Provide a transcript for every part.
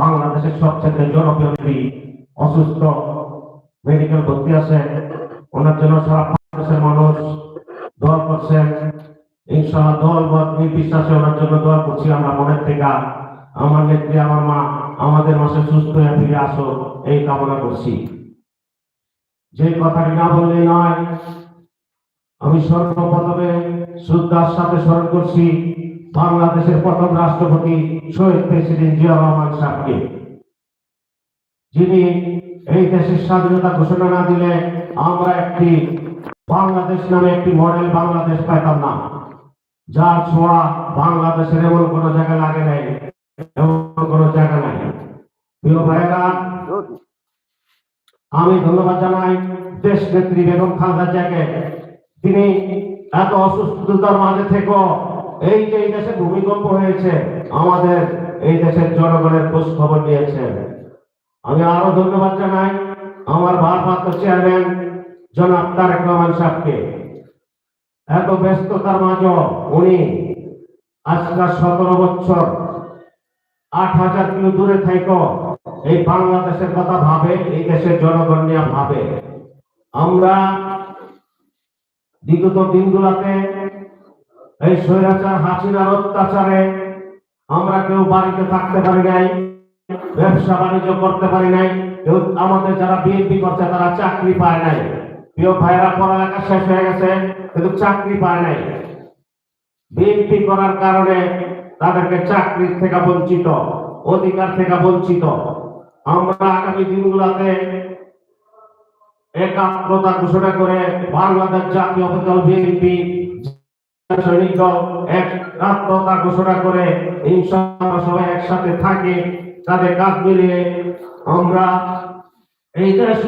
বাংলাদেশের সবচেয়ে জনপ্রিয় অসুস্থ মেডিকেল ভর্তি আছে ওনার জন্য সারা বাংলাদেশের মানুষ দোয়া করছেন। ইনশাআল্লাহ দল বা নির্বিশ্বাসে ওনার জন্য দোয়া করছি। আমরা মনের থেকে আমার নেত্রী, আমার মা, আমাদের মাসে সুস্থ হয়ে ফিরে আসো, এই কামনা করছি। যে কথাটি না বললে নয়, আমি সর্বপ্রথমে শ্রদ্ধার সাথে স্মরণ করছি। বাংলাদেশের প্রথম রাষ্ট্রপতি শহীদ প্রেসিডেন্ট জিয়া রহমান সাহেবকে। যিনি এই দেশের স্বাধীনতা ঘোষণা না দিলে আমরা একটি বাংলাদেশ নামে একটি মডেল বাংলাদেশ পাইতাম না। যার ছোঁয়া বাংলাদেশের এমন কোনো জায়গা লাগে নাই, এমন কোনো জায়গা নাই। প্রিয় ভাইয়েরা, আমি ধন্যবাদ জানাই দেশ নেত্রী বেগম খালেদা জিয়াকে। তিনি এত অসুস্থতার মাঝে থেকে এই যে এই দেশে ভূমিকম্প হয়েছে, আমাদের এই দেশের জনগণের খোঁজ খবর নিয়েছেন আমি আরও ধন্যবাদ জানাই আমার ভারপ্রাপ্ত চেয়ারম্যান, জনাব তারেক রহমান সাহেবকে। এত ব্যস্ততার মাঝে উনি আজকাল সতেরো বছর, আট হাজার কিলো দূরে থাইকো এই বাংলাদেশের কথা ভাবে, এই দেশের জনগণ নিয়ে ভাবে। আমরা বিগত দিনগুলোতে এই স্বৈরাচার, হাসিনার অত্যাচারে আমরা কেউ বাড়িতে থাকতে পারি নাই, ব্যবসা বাণিজ্য করতে পারি নাই আমাদের যারা বিএনপি করছে তারা চাকরি পায় নাই। প্রিয় ভাইয়েরা, পড়ালেখা শেষ হয়ে গেছে, কিন্তু চাকরি পায় নাই। বিএনপি করার কারণে তাদেরকে চাকরির থেকে বঞ্চিত, অধিকার থেকে বঞ্চিত। আমরা আগামী দিনগুলোতে একাত্মতা ঘোষণা করে বাংলাদেশ জাতীয় দল বিএনপি সৈনিক দল ঘোষণা করে সবাই একসাথে থাকে, তাদের কাজ মিলিয়ে আমরা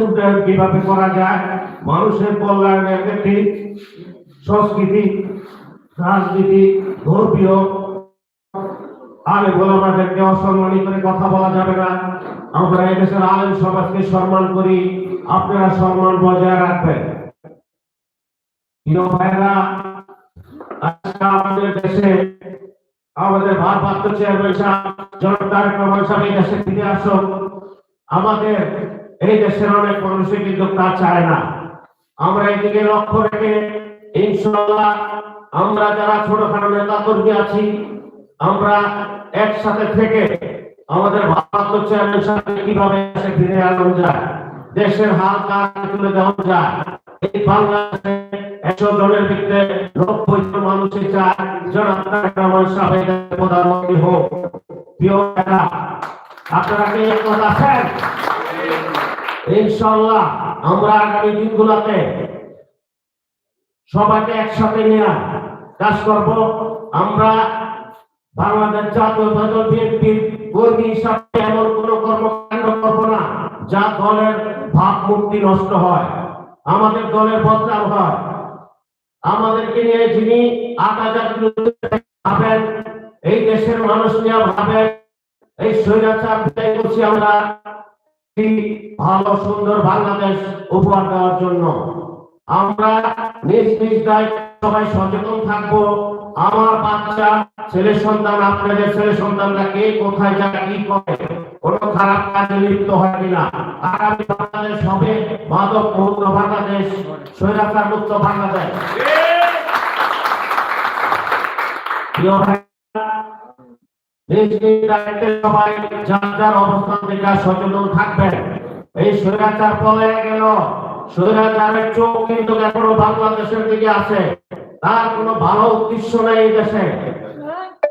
উন্নয়ন কীভাবে করা যায়, মানুষের কল্যাণের একটি সংস্কৃতি, রাজনীতি, ধর্মীয়। অসম্মানী করে কথা বলা যাবে না। আমরা এই দেশের আলেম সমাজকে সম্মান করি, আপনারা সম্মান বজায় রাখবেন। ভাইরা আমাদের দেশে আমাদের ভারপ্রাপ্ত চেয়ারম্যান সাহেব, জনাব সাহেব এই দেশে ফিরে আসুন। আমাদের এই দেশের অনেক মানুষই কিন্তু তা চায় না। আমরা এদিকে লক্ষ্য রেখে ইনশাআল্লাহ আমরা যারা ছোটখাটো নেতা কর্মী আছি, আমরা একসাথে থেকে আমাদের ভারপ্রাপ্ত চেয়ারম্যান সাহেব কীভাবে দেশে ফিরে আনা যায়, দেশের হাল কাজ তুলে দেওয়া যায়, এই বাংলাদেশে একশো জনের ভিতরে জন সাহেব প্রধানমন্ত্রী হোক। আপনারা একমত আছেন? আমরা আগামী দিনগুলোতে সবাইকে একসাথে নিয়ে কাজ করব। আমরা বাংলাদেশ জাতীয় দল বিএনপির কর্মী হিসাবে এমন কোন কর্মকাণ্ড করব না যা দলের ভাবমূর্তি নষ্ট হয়, আমাদের দলের বদনাম হয়। আমাদেরকে নিয়ে যিনি আট হাজার ভাবেন, এই দেশের মানুষ নিয়ে ভাবেন, এই স্বৈরাচার করছি আমরা ভালো সুন্দর বাংলাদেশ উপহার দেওয়ার জন্য। আমরা নিজ নিজ দায়িত্ব সবাই সচেতন থাকব। আমার বাচ্চা, ছেলে সন্তান, আপনাদের ছেলে সন্তানরা কে কোথায় যায়, কি করে? কোন খারাপ কাজে লিপ্ত হয় কিনা? আগামী বাংলাদেশ হবে মাদক মুক্ত বাংলাদেশ, স্বৈরাচার মুক্ত বাংলাদেশ। সবাই যার যার অবস্থান থেকে সচেতন থাকবেন। এই স্বৈরাচার পলে গেল। স্বৈরাচারের চোখ কিন্তু এখনও বাংলাদেশের দিকে আছে। তার কোনো ভালো উদ্দেশ্য নেই এই দেশে।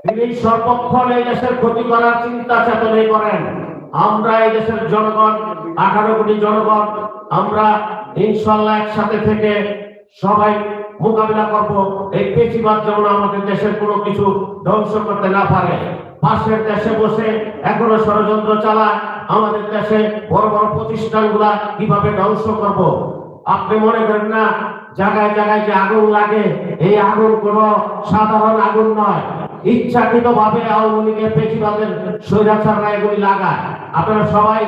তিনি সর্বক্ষণ এই দেশের ক্ষতি করার চিন্তা করেন। আমরা এই দেশের জনগণ, আঠারো কোটি জনগণ, আমরা ইনশাল্লাহ একসাথে থেকে সবাই মোকাবিলা করব। এই পেশিবাদ যেমন আমাদের দেশের কোনো কিছু ধ্বংস করতে না পারে। পাশের দেশে বসে এখনও ষড়যন্ত্র চালায়। আমাদের দেশে বড় বড় প্রতিষ্ঠানগুলা কীভাবে ধ্বংস করব? আপনি মনে করেন না, জায়গায় জায়গায় যে আগুন লাগে, এই আগুন কোনো সাধারণ আগুন নয়। ইচ্ছাকৃত ভাবে আওয়ামী লীগের পেশিবাদের স্বৈরাচাররা এগুলি লাগায়। আপনারা সবাই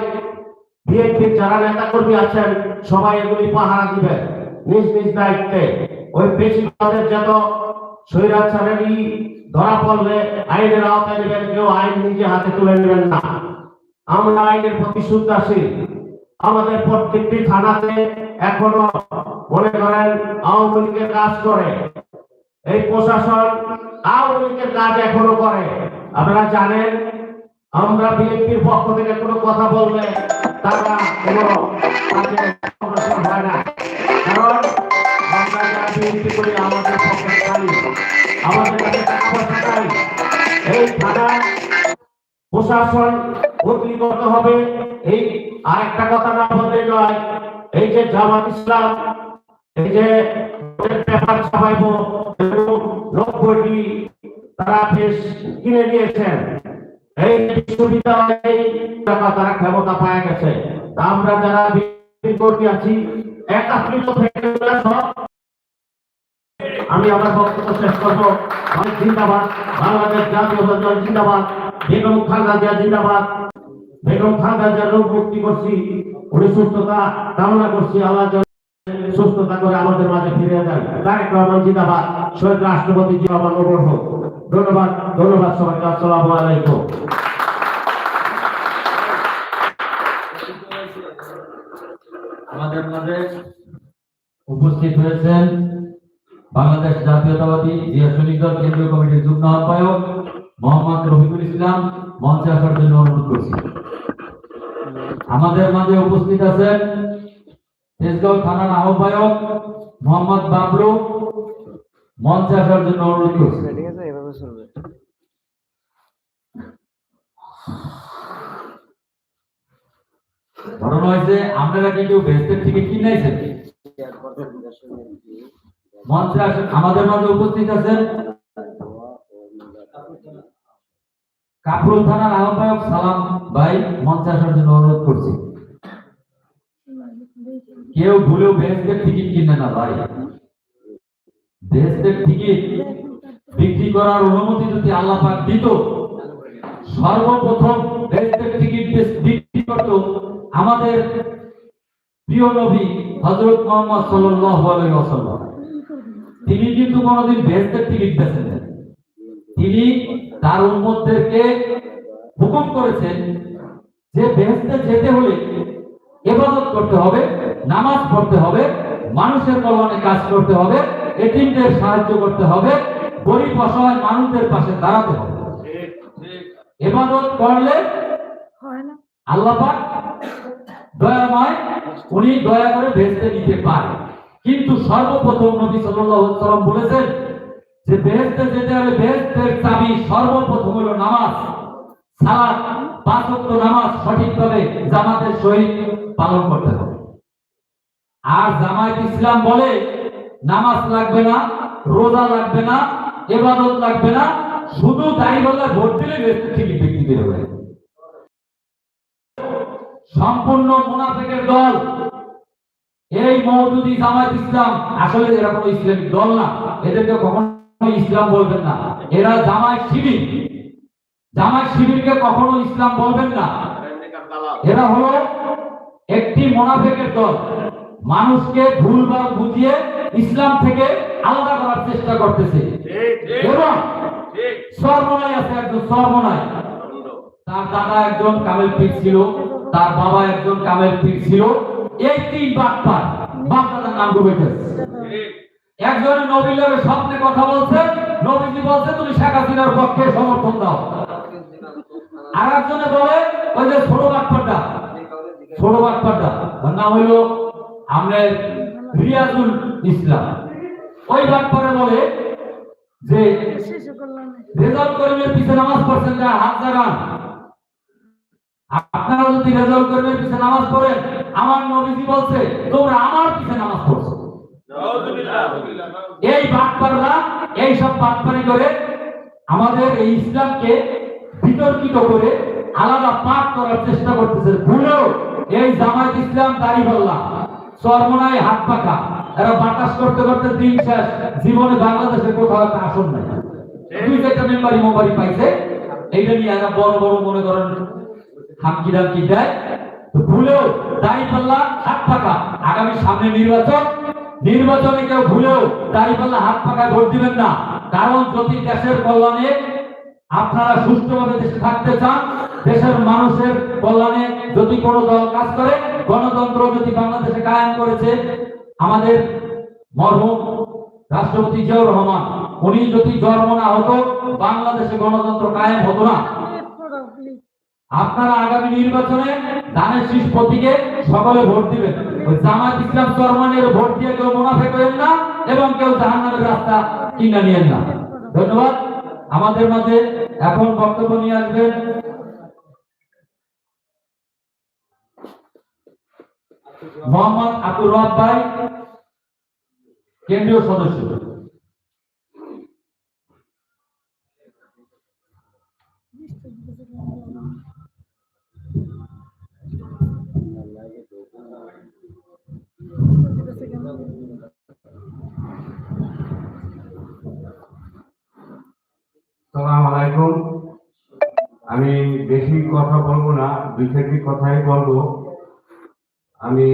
বিএনপির যারা নেতা কর্মী আছেন, সবাই এগুলি পাহারা দিবেন নিজ নিজ দায়িত্বে। ওই পেশিবাদের যত স্বৈরাচারেরই ধরা পড়লে আইনের আওতায় নেবেন, কেউ আইন নিজে হাতে তুলে নেবেন না। আমরা আইনের প্রতি শ্রদ্ধাশীল আমাদের প্রত্যেকটি থানাতে এখনও মনে করেন আওয়ামী লীগের কাজ করে। এই প্রশাসন আওয়ামী লীগের কাজ এখনও করে। আপনারা জানেন, আমরা বিএনপির পক্ষ থেকে কোনো কথা বললে তারা কোনো আমাদের কাছে প্রশাসন বদলি করতে হবে। এই আরেকটা কথা না বলতে নয়, এই যে জামাত ইসলাম, এই যে পেপার ছাপাইবো নব্বইটি তারা বেশ কিনে নিয়েছেন, এই বিশ্ববিদ্যালয়ে তারা ক্ষমতা পায় গেছে। আমরা যারা বিপরীত আছি, একাত্রিত আমি আমার বক্তব্য শেষ করব। জিন্দাবাদ, বাংলাদেশ জাতীয় জিন্দাবাদ, বেগম খালেদা জিন্দাবাদ। বেগম খালেদা জিয়া রোগ মুক্তি করছি, উনি সুস্থতা কামনা করছি, আল্লাহ যেন সুস্থতা করে আমাদের মাঝে ফিরে দেন তারেক রহমান জিন্দাবাদ, শহীদ রাষ্ট্রপতি জি আমার নবর হোক। ধন্যবাদ ধন্যবাদ সবাইকে, আসসালামু আলাইকুম। আমাদের মাঝে উপস্থিত হয়েছেন বাংলাদেশ জাতীয়তাবাদী জিয়া দল কেন্দ্রীয় কমিটির যুগ্ম আহ্বায়ক মোহাম্মদ রফিকুল ইসলাম, মঞ্চে আসার জন্য অনুরোধ করছি। আমাদের মাঝে উপস্থিত আছেন তেজগাঁও থানার আহ্বায়ক মোহাম্মদ বাবলু। মঞ্চে আসার জন্য অনুরোধ করছি। ঠিক আছে এভাবে চলবে। ঘটনা হয়েছে আপনারা কি কেউ বেস্টের টিকিট কিনাইছেন মঞ্চে আসেন আমাদের মাঝে উপস্থিত আছেন কাপুর থানার আহ্বায়ক সালাম ভাই মঞ্চে আসার জন্য অনুরোধ করছি। কেউ ভুলেও বেহেস্তের টিকিট কিনে না ভাই। বেহেস্তের টিকিট বিক্রি করার অনুমতি যদি আল্লাহ পাক দিত, সর্বপ্রথম বেহেস্তের টিকিট বিক্রি করত আমাদের প্রিয় নবী হযরত মুহাম্মদ সাল্লাল্লাহু আলাইহি ওয়াসাল্লাম। তিনি কিন্তু কোনোদিন বেহেস্তের টিকিট বেচেন না তিনি তার উম্মতদেরকে হুকুম করেছেন যে বেহেস্তে যেতে হলে ইবাদত করতে হবে নামাজ পড়তে হবে মানুষের কল্যাণে কাজ করতে হবে এতিমদের সাহায্য করতে হবে গরিব অসহায় মানুষদের পাশে দাঁড়াতে হবে। ইবাদত করলে আল্লাহ পাক দয়াময় উনি দয়া করে ভেস্তে নিতে পারে। কিন্তু সর্বপ্রথম নবী সাল্লাল্লাহু আলাইহি বলেছেন যে বেহেশতে যেতে হলে বেহেশতের চাবি সর্বপ্রথম হলো নামাজ। সালাত নামাজ সঠিকভাবে জামাতের সহিত পালন করতে হবে। আর জামায়াত ইসলাম বলে, নামাজ লাগবে না, রোজা লাগবে না ইবাদত লাগবে না, শুধু দাড়িপাল্লা ভোট দিলে বিক্রি করে দেবে সম্পূর্ণ মুনাফিকের দল। এই মৌদুদি জামায়াত ইসলাম আসলে এরকম ইসলামিক দল না। এদেরকে কখনো ইসলাম বলবেন না। এরা জামায়াত শিবির। জামায়াত শিবিরকে কখনো ইসলাম বলবেন না। এরা হলো একটি মোনাফেকের দল। মানুষকে ভুলভাল বুঝিয়ে ইসলাম থেকে আলাদা করার চেষ্টা করতেছে। এবং সর্বনায় আছে একজন সর্বনায় তার দাদা একজন কামেল পীর ছিল, তার বাবা একজন কামেল পীর ছিল। এই তিন বাপ্পার বাপ দাদার নাম ডুবে গেছে একজন নবীলের স্বপ্নে কথা বলছে, নবীজি বলছে, তুমি শেখ হাসিনার পক্ষে সমর্থন দাও। আর একজনে বলে, ওই যে ছোট বাপ্পারটা ছোট ওর নাম হইল আমাদের রিয়াজুল ইসলাম। ওই বাপ্পারে বলে যে রেজাল্ট কর্মীর পিছনে নামাজ পড়ছেন না, হাত আপনারা যদি রেজাল্ট কর্মীর পিছনে নামাজ পড়েন, আমার নবীজি বলছে, তোমরা আমার পিছনে নামাজ পড়ছো। এই বাটপাররা এই সব বাটপারি করে আমাদের এই ইসলামকে বিতর্কিত করে আলাদা পাঠ করার চেষ্টা করতেছে। ভুলেও এই জামায়াত ইসলাম দাঁড়িপাল্লা চরমনায় হাত পাকা। এরা বাতাস করতে করতে দিন শেষ, জীবনে বাংলাদেশে কোথাও একটা আসন নাই। দুই চারটা মেম্বারি মেম্বারি পাইছে, এইটা নিয়ে এরা বড় বড় মনে করেন হামকি দামকি দেয়। ভুলেও দাঁড়িপাল্লা হাত পাকা। আগামী সামনে নির্বাচন নির্বাচনে কেউ ভুলেও দাঁড়িপাল্লা হাত পাকায় ভোট দিবেন না। কারণ যদি দেশের কল্যাণে আপনারা সুষ্ঠুভাবে দেশে থাকতে চান, দেশের মানুষের কল্যাণে যদি কোনো দল কাজ করে, গণতন্ত্র যদি বাংলাদেশে কায়েম করেছে, আমাদের মরহুম রাষ্ট্রপতি জিয়াউর রহমান, উনি যদি জন্ম না হতো, বাংলাদেশে গণতন্ত্র কায়েম হতো না। আপনারা আগামী নির্বাচনে ধানের শীষ প্রতীকে সকলে ভোট দিবেন জামাত ইসলাম চরমানের ভোট দিয়ে কেউ মুনাফে করেন না এবং কেউ জাহান্নামের রাস্তা কিনে নিয়েন না। ধন্যবাদ। আমাদের মাঝে এখন বক্তব্য নিয়ে আসবেন। মোহাম্মদ আব্দুর রব ভাই, কেন্দ্রীয় সদস্য। সালাম আলাইকুম। আমি বেশি কথা বলব না, দুই চারটি কথাই বলব। আমি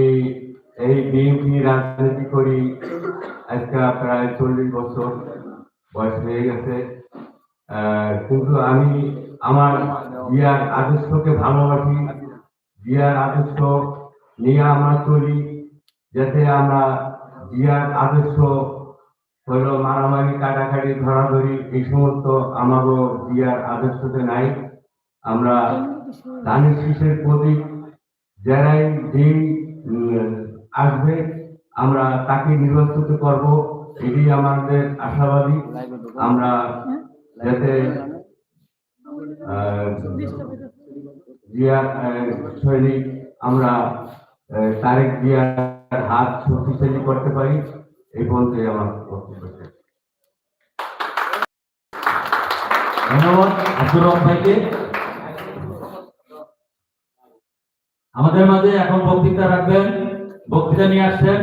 এই বিএনপি রাজনীতি করি, আজকে প্রায় চল্লিশ বছর বয়স হয়ে গেছে। কিন্তু আমি আমার বিয়ার আদর্শকে ভালোবাসি, বিয়ার আদর্শ নিয়ে আমরা চলি, যাতে আমরা বিয়ার আদর্শ হলো মারামারি, কাটাকাটি, ধরাধরি, এই সমস্ত আমারও বিয়ার আদর্শতে নাই। আমরা ধানের শীষের প্রতীক, যারাই যেই আসবে, আমরা তাকে নির্বাচিত করব। এটি আমাদের আশাবাদী। আমরা যাতে জিয়ার সৈনিক আমরা তারেক জিয়ার হাত শক্তিশালী করতে পারি। এই বলতে আমার বক্তব্য শেষ। ধন্যবাদ, আব্দুর ভাইকে আমাদের মাঝে এখন বক্তৃতা রাখবেন, বক্তৃতা নিয়ে আসছেন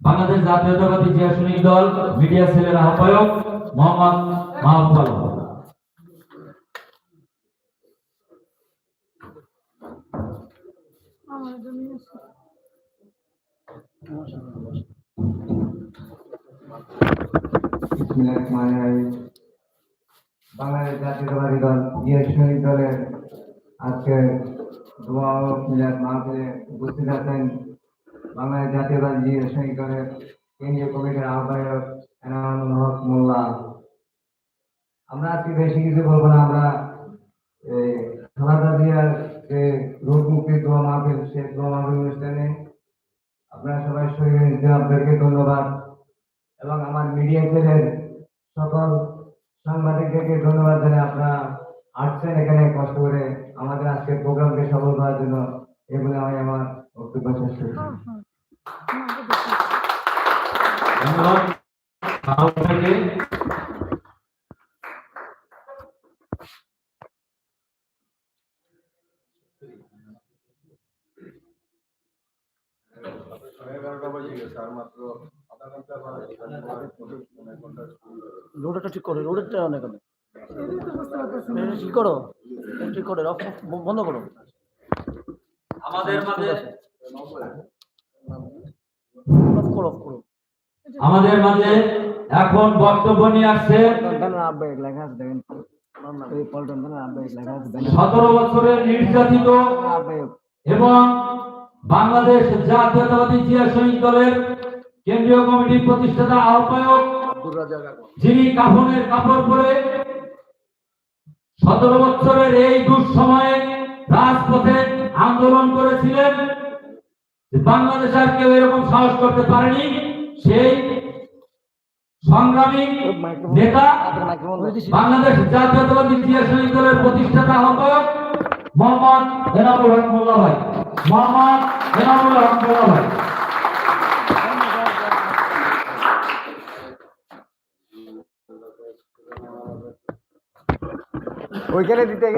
বাংলাদেশ জাতীয়তাবাদী জিয়া সৈনিক দল, মিডিয়া সেলের আহ্বায়ক মোহাম্মদ মাহবুব আলম। বাংলাদেশ জাতীয়তাবাদী দল শহীদ দলের আজকে দোয়া ও মিলাদ মাহফিলে উপস্থিত আছেন বাংলাদেশ জাতীয়তাবাদী দলের কেন্দ্রীয় কমিটির আহ্বায়ক এনামুল হক মোল্লা আমরা আজকে বেশি কিছু বলব না আমরা খালাদা যে রোগ দোয়া মাহফিল সে দোয়া মাহফিল অনুষ্ঠানে আপনারা সবাই শহীদ আপনাদেরকে ধন্যবাদ। এবং আমার মিডিয়া সেলের সকল সাংবাদিকদেরকে ধন্যবাদ জানাই। আপনারা আসছেন এখানে কষ্ট করে আমাদের আজকে প্রোগ্রামকে সফল করার জন্য এগুলো আমি আমার বক্তব্য শেষ করছি। ধন্যবাদ। মাহবুব ঠিক করো রোডটা অনেক অনেক। ঠিক করো ঠিক করো বন্ধ করো। আমাদের মাঝে করো করো। আমাদের মাঝে এখন বক্তব্য নিয়ে আসছে সতেরো বছরের নির্যাতিত এবং বাংলাদেশ জাতীয়তাবাদী জিয়া সৈনিক দলের কেন্দ্রীয় কমিটির প্রতিষ্ঠাতা আহ্বায়ক যিনি কাফনের কাপড় পরে সতেরো বছরের এই দুঃসময়ে রাজপথে আন্দোলন করেছিলেন বাংলাদেশ আর কেউ এরকম সাহস করতে পারেনি, সেই সংগ্রামী নেতা বাংলাদেশ জাতীয়তাবাদী জিয়া দলের প্রতিষ্ঠাতা আহ্বায়ক মোহাম্মদ এনামুল হক মোল্লা ভাই। মোহাম্মদ এনামুল হক মোল্লা ভাই। ওইখানে দিতে